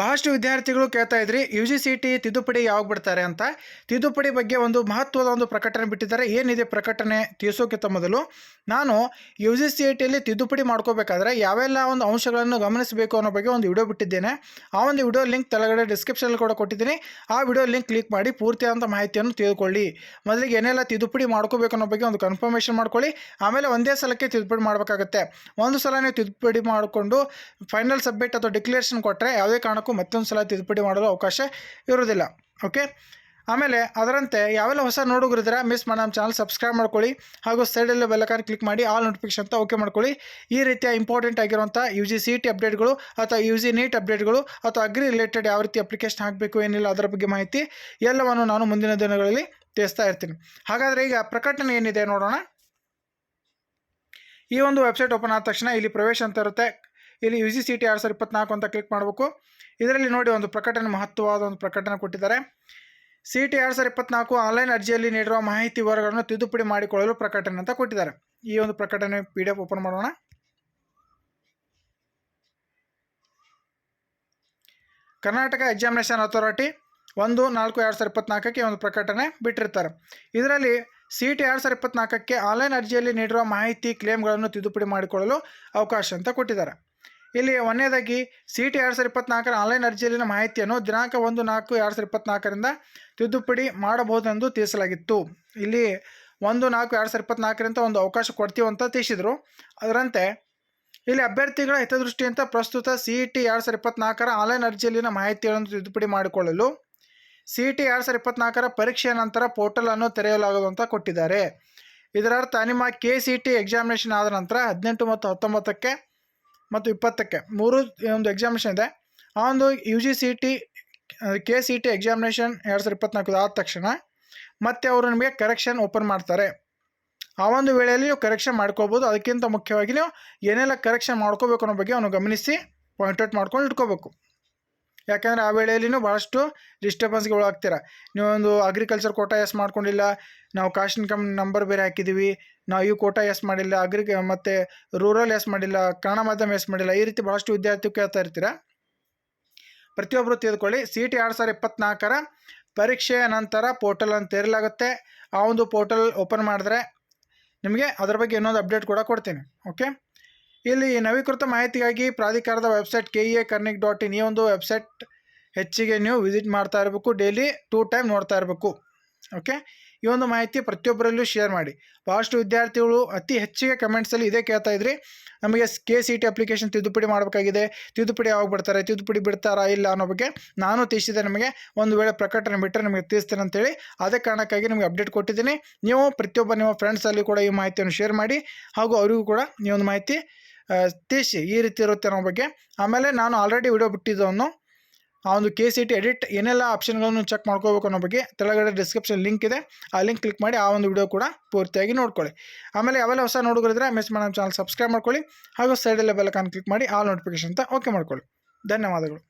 ಬಹಳಷ್ಟು ವಿದ್ಯಾರ್ಥಿಗಳು ಕೇಳ್ತಾ ಇದ್ರಿ ಯು ಜಿ ಸಿ ಟಿ ತಿದ್ದುಪಡಿ ಯಾವಾಗ ಬಿಡ್ತಾರೆ ಅಂತ. ತಿದ್ದುಪಡಿ ಬಗ್ಗೆ ಒಂದು ಮಹತ್ವದ ಒಂದು ಪ್ರಕಟಣೆ ಬಿಟ್ಟಿದ್ದಾರೆ. ಏನಿದೆ ಪ್ರಕಟಣೆ ತಿಳಿಸೋಕ್ಕಿಂತ ಮೊದಲು, ನಾನು ಯು ಜಿ ಸಿ ಟಿಯಲ್ಲಿ ತಿದ್ದುಪಡಿ ಮಾಡ್ಕೋಬೇಕಾದ್ರೆ ಯಾವೆಲ್ಲ ಒಂದು ಅಂಶಗಳನ್ನು ಗಮನಿಸಬೇಕು ಅನ್ನೋ ಬಗ್ಗೆ ಒಂದು ವಿಡಿಯೋ ಬಿಟ್ಟಿದ್ದೇನೆ. ಆ ಒಂದು ವಿಡಿಯೋ ಲಿಂಕ್ ತೆಳಗಡೆ ಡಿಸ್ಕ್ರಿಪ್ಷನಲ್ಲಿ ಕೂಡ ಕೊಟ್ಟಿದ್ದೀನಿ. ಆ ವಿಡಿಯೋ ಲಿಂಕ್ ಕ್ಲಿಕ್ ಮಾಡಿ ಪೂರ್ತಿಯಾದಂಥ ಮಾಹಿತಿಯನ್ನು ತಿಳ್ಕೊಳ್ಳಿ. ಮೊದಲಿಗೆ ಏನೆಲ್ಲ ತಿದ್ದುಪಡಿ ಮಾಡ್ಕೋಬೇಕು ಅನ್ನೋ ಬಗ್ಗೆ ಒಂದು ಕನ್ಫರ್ಮೇಷನ್ ಮಾಡ್ಕೊಳ್ಳಿ. ಆಮೇಲೆ ಒಂದೇ ಸಲಕ್ಕೆ ತಿದ್ದುಪಡಿ ಮಾಡಬೇಕಾಗುತ್ತೆ. ಒಂದು ಸಲ ನೀವು ತಿದ್ದುಪಡಿ ಮಾಡಿಕೊಂಡು ಫೈನಲ್ ಸಬ್ಮಿಟ್ ಅಥವಾ ಡಿಕ್ಲೇರೇಷನ್ ಕೊಟ್ಟರೆ ಯಾವುದೇ ಕಾರಣಕ್ಕೂ ಮತ್ತೊಂದು ಸಲ ತಿದ್ದುಪಡಿ ಮಾಡಲು ಅವಕಾಶ ಇರುವುದಿಲ್ಲ. ಓಕೆ ಆಮೇಲೆ ಅದರಂತೆ ಯಾವೆಲ್ಲ ಹೊಸ ನೋಡುಗರಿದ್ರೆ ಮಿಸ್ ಮಾಡಿ ನಮ್ಮ ಚಾನಲ್ ಸಬ್ಸ್ಕ್ರೈಬ್ ಮಾಡ್ಕೊಳ್ಳಿ, ಹಾಗೂ ಸೈಡಲ್ಲಿ ಬೆಲ್ಲಕಾನ್ ಕ್ಲಿಕ್ ಮಾಡಿ ಆಲ್ ನೋಟಿಫಿಕೇಶನ್ ಅಂತ ಓಕೆ ಮಾಡ್ಕೊಳ್ಳಿ. ಈ ರೀತಿಯ ಇಂಪಾರ್ಟೆಂಟ್ ಆಗಿರುವಂಥ ಯು ಜಿ ಸಿ ಟಿ ಅಪ್ಡೇಟ್ಗಳು ಅಥವಾ ಯು ಜಿ ನೀಟ್ ಅಪ್ಡೇಟ್ಗಳು ಅಥವಾ ಅಗ್ರಿ ರಿಲೇಟೆಡ್ ಯಾವ ರೀತಿ ಅಪ್ಲಿಕೇಶನ್ ಹಾಕಬೇಕು, ಏನಿಲ್ಲ ಅದರ ಬಗ್ಗೆ ಮಾಹಿತಿ ಎಲ್ಲವನ್ನು ನಾನು ಮುಂದಿನ ದಿನಗಳಲ್ಲಿ ತಿಳಿಸ್ತಾ ಇರ್ತೀನಿ. ಹಾಗಾದರೆ ಈಗ ಪ್ರಕಟಣೆ ಏನಿದೆ ನೋಡೋಣ. ಈ ಒಂದು ವೆಬ್ಸೈಟ್ ಓಪನ್ ಆದ ತಕ್ಷಣ ಇಲ್ಲಿ ಪ್ರವೇಶ ಅಂತ ಇರುತ್ತೆ. ಇಲ್ಲಿ ಯು ಜಿ ಸಿ ಟಿ ಎರಡು ಸಾವಿರದ ಇಪ್ಪತ್ನಾಲ್ಕು ಅಂತ ಕ್ಲಿಕ್ ಮಾಡಬೇಕು. ಇದರಲ್ಲಿ ನೋಡಿ ಒಂದು ಪ್ರಕಟಣೆ, ಮಹತ್ವವಾದ ಒಂದು ಪ್ರಕಟಣೆ ಕೊಟ್ಟಿದ್ದಾರೆ. ಸಿ ಟಿ ಎರಡು ಸಾವಿರದ ಇಪ್ಪತ್ನಾಲ್ಕು ಆನ್ಲೈನ್ ಅರ್ಜಿಯಲ್ಲಿ ನೀಡಿರುವ ಮಾಹಿತಿ ವಿವರಗಳನ್ನು ತಿದ್ದುಪಡಿ ಮಾಡಿಕೊಳ್ಳಲು ಪ್ರಕಟಣೆ ಅಂತ ಕೊಟ್ಟಿದ್ದಾರೆ. ಈ ಒಂದು ಪ್ರಕಟಣೆ ಪಿ ಡಿ ಎಫ್ ಓಪನ್ ಮಾಡೋಣ. ಕರ್ನಾಟಕ ಎಕ್ಸಾಮಿನೇಷನ್ ಅಥಾರಿಟಿ ಒಂದು, ನಾಲ್ಕು, ಎರಡು ಸಾವಿರದ ಇಪ್ಪತ್ನಾಲ್ಕಕ್ಕೆ ಒಂದು ಪ್ರಕಟಣೆ ಬಿಟ್ಟಿರ್ತಾರೆ. ಇದರಲ್ಲಿ ಸಿ ಟಿ ಎರಡು ಸಾವಿರದ ಇಪ್ಪತ್ನಾಲ್ಕಕ್ಕೆ ಆನ್ಲೈನ್ ಅರ್ಜಿಯಲ್ಲಿ ನೀಡಿರುವ ಮಾಹಿತಿ ಕ್ಲೇಮ್ಗಳನ್ನು ತಿದ್ದುಪಡಿ ಮಾಡಿಕೊಳ್ಳಲು ಅವಕಾಶ ಅಂತ ಕೊಟ್ಟಿದ್ದಾರೆ. ಇಲ್ಲಿ ಒಂದನೇದಾಗಿ ಸಿ ಟಿ ಎರಡು ಸಾವಿರದ ಇಪ್ಪತ್ನಾಲ್ಕರ ಆನ್ಲೈನ್ ಅರ್ಜಿಯಲ್ಲಿನ ಮಾಹಿತಿಯನ್ನು ದಿನಾಂಕ ಒಂದು ನಾಲ್ಕು ಎರಡು ಸಾವಿರದ ಇಪ್ಪತ್ನಾಲ್ಕರಿಂದ ತಿದ್ದುಪಡಿ ಮಾಡಬಹುದೆಂದು ತಿಳಿಸಲಾಗಿತ್ತು. ಇಲ್ಲಿ ಒಂದು ನಾಲ್ಕು ಎರಡು ಸಾವಿರದ ಇಪ್ಪತ್ನಾಲ್ಕರಿಂದ ಒಂದು ಅವಕಾಶ ಕೊಡ್ತೀವಿ ಅಂತ ತಿಳಿಸಿದರು. ಅದರಂತೆ ಇಲ್ಲಿ ಅಭ್ಯರ್ಥಿಗಳ ಹಿತದೃಷ್ಟಿಯಿಂದ ಪ್ರಸ್ತುತ ಸಿ ಇ ಟಿ ಎರಡು ಸಾವಿರದ ಇಪ್ಪತ್ನಾಲ್ಕರ ಆನ್ಲೈನ್ ಅರ್ಜಿಯಲ್ಲಿನ ಮಾಹಿತಿಗಳನ್ನು ತಿದ್ದುಪಡಿ ಮಾಡಿಕೊಳ್ಳಲು ಸಿ ಇ ಟಿ ಎರಡು ಸಾವಿರದ ಇಪ್ಪತ್ನಾಲ್ಕರ ಪರೀಕ್ಷೆಯ ನಂತರ ಪೋರ್ಟಲನ್ನು ತೆರೆಯಲಾಗದು ಅಂತ ಕೊಟ್ಟಿದ್ದಾರೆ. ಇದರರ್ಥ ನಿಮ್ಮ ಕೆ ಸಿ ಟಿ ಎಕ್ಸಾಮಿನೇಷನ್ ಆದ ನಂತರ ಹದಿನೆಂಟು ಮತ್ತು ಹತ್ತೊಂಬತ್ತಕ್ಕೆ ಮತ್ತು ಇಪ್ಪತ್ತಕ್ಕೆ ಮೂರು ಒಂದು ಎಕ್ಸಾಮಿನೇಷನ್ ಇದೆ. ಆ ಒಂದು U G C T K C T examination ಎರಡು ಸಾವಿರದ ಇಪ್ಪತ್ನಾಲ್ಕು ಆದ ತಕ್ಷಣ ಮತ್ತೆ ಅವರು ನಿಮಗೆ ಕರೆಕ್ಷನ್ ಓಪನ್ ಮಾಡ್ತಾರೆ. ಆ ಒಂದು ವೇಳೆಯಲ್ಲಿ ನೀವು ಕರೆಕ್ಷನ್ ಮಾಡ್ಕೋಬೋದು. ಅದಕ್ಕಿಂತ ಮುಖ್ಯವಾಗಿ ನೀವು ಏನೆಲ್ಲ ಕರೆಕ್ಷನ್ ಮಾಡ್ಕೋಬೇಕು ಅನ್ನೋ ಬಗ್ಗೆ ಅವನು ಗಮನಿಸಿ ಪಾಯಿಂಟ್ ಔಟ್ ಮಾಡ್ಕೊಂಡು ಇಟ್ಕೋಬೇಕು. ಯಾಕಂದರೆ ಆ ವೇಳೆಯಲ್ಲಿನೂ ಭಾಳಷ್ಟು ಡಿಸ್ಟರ್ಬೆನ್ಸ್ಗೆ ಒಳಗಾಗ್ತೀರ. ನೀವೊಂದು ಅಗ್ರಿಕಲ್ಚರ್ ಕೋಟಾ ಎಸ್ ಮಾಡ್ಕೊಂಡಿಲ್ಲ, ನಾವು ಕಾಸ್ಟ್ ಇನ್ಕಮ್ ನಂಬರ್ ಬೇರೆ ಹಾಕಿದ್ದೀವಿ ನಾವು ಈ ಕೋಟಾ ಎಸ್ ಮಾಡಿಲ್ಲ ಅಗ್ರಿ ಮತ್ತು ರೂರಲ್ ಎಸ್ ಮಾಡಿಲ್ಲ, ಕನ್ನಡ ಮಾಧ್ಯಮ ಎಸ್ ಮಾಡಿಲ್ಲ, ಈ ರೀತಿ ಭಾಳಷ್ಟು ವಿದ್ಯಾರ್ಥಿ ಕೇಳ್ತಾ ಇರ್ತೀರ? ಪ್ರತಿಯೊಬ್ಬರು ತೆಗೆದುಕೊಳ್ಳಿ ಸಿ ಟಿ ಎರಡು ಸಾವಿರ ಇಪ್ಪತ್ನಾಲ್ಕರ ಪರೀಕ್ಷೆಯ ನಂತರ ಪೋರ್ಟಲನ್ನು ತೆರಲಾಗುತ್ತೆ ಆ ಒಂದು ಪೋರ್ಟಲ್ ಓಪನ್ ಮಾಡಿದ್ರೆ ನಿಮಗೆ ಅದರ ಬಗ್ಗೆ ಇನ್ನೊಂದು ಅಪ್ಡೇಟ್ ಕೂಡ ಕೊಡ್ತೀನಿ ಓಕೆ ಇಲ್ಲಿ ನವೀಕೃತ ಮಾಹಿತಿಗಾಗಿ ಪ್ರಾಧಿಕಾರದ website K A kar nic dot in ಈ ಒಂದು ವೆಬ್ಸೈಟ್ ಹೆಚ್ಚಿಗೆ ನೀವು ವಿಸಿಟ್ ಮಾಡ್ತಾ ಇರಬೇಕು, ಡೈಲಿ ಟೂ ಟೈಮ್ ನೋಡ್ತಾ ಇರಬೇಕು. ಓಕೆ? ಈ ಒಂದು ಮಾಹಿತಿ ಪ್ರತಿಯೊಬ್ಬರಲ್ಲೂ ಶೇರ್ ಮಾಡಿ. ಭಾಳಷ್ಟು ವಿದ್ಯಾರ್ಥಿಗಳು ಅತಿ ಹೆಚ್ಚಿಗೆ ಕಮೆಂಟ್ಸಲ್ಲಿ ಇದೇ ಕೇಳ್ತಾ ಇದ್ರಿ, ನಮಗೆ ಕೆ ಸಿ ಟಿ ಅಪ್ಲಿಕೇಶನ್ ತಿದ್ದುಪಡಿ ಮಾಡಬೇಕಾಗಿದೆ, ತಿದ್ದುಪಡಿ ಯಾವಾಗ ಬಿಡ್ತಾರೆ ತಿದ್ದುಪಡಿ ಬಿಡ್ತಾರಾ ಇಲ್ಲ ಅನ್ನೋ ಬಗ್ಗೆ ನಾನು ತಿಳಿಸಿದೆ ನಿಮಗೆ ಒಂದು ವೇಳೆ ಪ್ರಕಟಣೆ ಬಿಟ್ಟರೆ ನಿಮಗೆ ತಿಳಿಸ್ತೇನೆ ಅಂತೇಳಿ ಅದೇ ಕಾರಣಕ್ಕಾಗಿ ನಿಮಗೆ ಅಪ್ಡೇಟ್ ಕೊಟ್ಟಿದ್ದೀನಿ. ನೀವು ಪ್ರತಿಯೊಬ್ಬ ನಿಮ್ಮ ಫ್ರೆಂಡ್ಸಲ್ಲಿ ಕೂಡ ಈ ಮಾಹಿತಿಯನ್ನು ಶೇರ್ ಮಾಡಿ, ಹಾಗೂ ಅವರಿಗೂ ಕೂಡ ಒಂದು ಮಾಹಿತಿ ತಿಳಿಸಿ ಈ ರೀತಿ ಇರುತ್ತೆ ಅನ್ನೋ ಬಗ್ಗೆ. ಆಮೇಲೆ ನಾನು ಆಲ್ರೆಡಿ ವಿಡಿಯೋ ಬಿಟ್ಟಿದ್ದವನ್ನು ಆ ಒಂದು ಕೆ ಸಿ ಟಿ ಎಡಿಟ್ ಏನೆಲ್ಲ ಆಪ್ಷನ್ಗಳನ್ನು ಚೆಕ್ ಮಾಡ್ಕೋಬೇಕು ಅನ್ನೋ ಬಗ್ಗೆ ತೆಳಗಡೆ ಡಿಸ್ಕ್ರಿಪ್ಷನ್ ಲಿಂಕ್ ಇದೆ. ಆ ಲಿಂಕ್ ಕ್ಲಿಕ್ ಮಾಡಿ ಆ ಒಂದು ವಿಡಿಯೋ ಕೂಡ ಪೂರ್ತಿಯಾಗಿ ನೋಡ್ಕೊಳ್ಳಿ. ಆಮೇಲೆ ಯಾವೆಲ್ಲ ಹೊಸ ನೋಡುಗರಿದ್ರೆ ಮಿಸ್ ಮಾಡೋ ಚಾನಲ್ ಸಬ್ಸ್ಕ್ರೈಬ್ ಮಾಡ್ಕೊಳ್ಳಿ. ಹಾಗೂ ಸೈಡಲ್ಲೇ ಬೆಲ್ ಕಾನ್ ಕ್ಲಿಕ್ ಮಾಡಿ ಆಲ್ ನೋಟಿಫಿಕೇಶನ್ ಅಂತ ಓಕೆ ಮಾಡ್ಕೊಳ್ಳಿ. ಧನ್ಯವಾದಗಳು.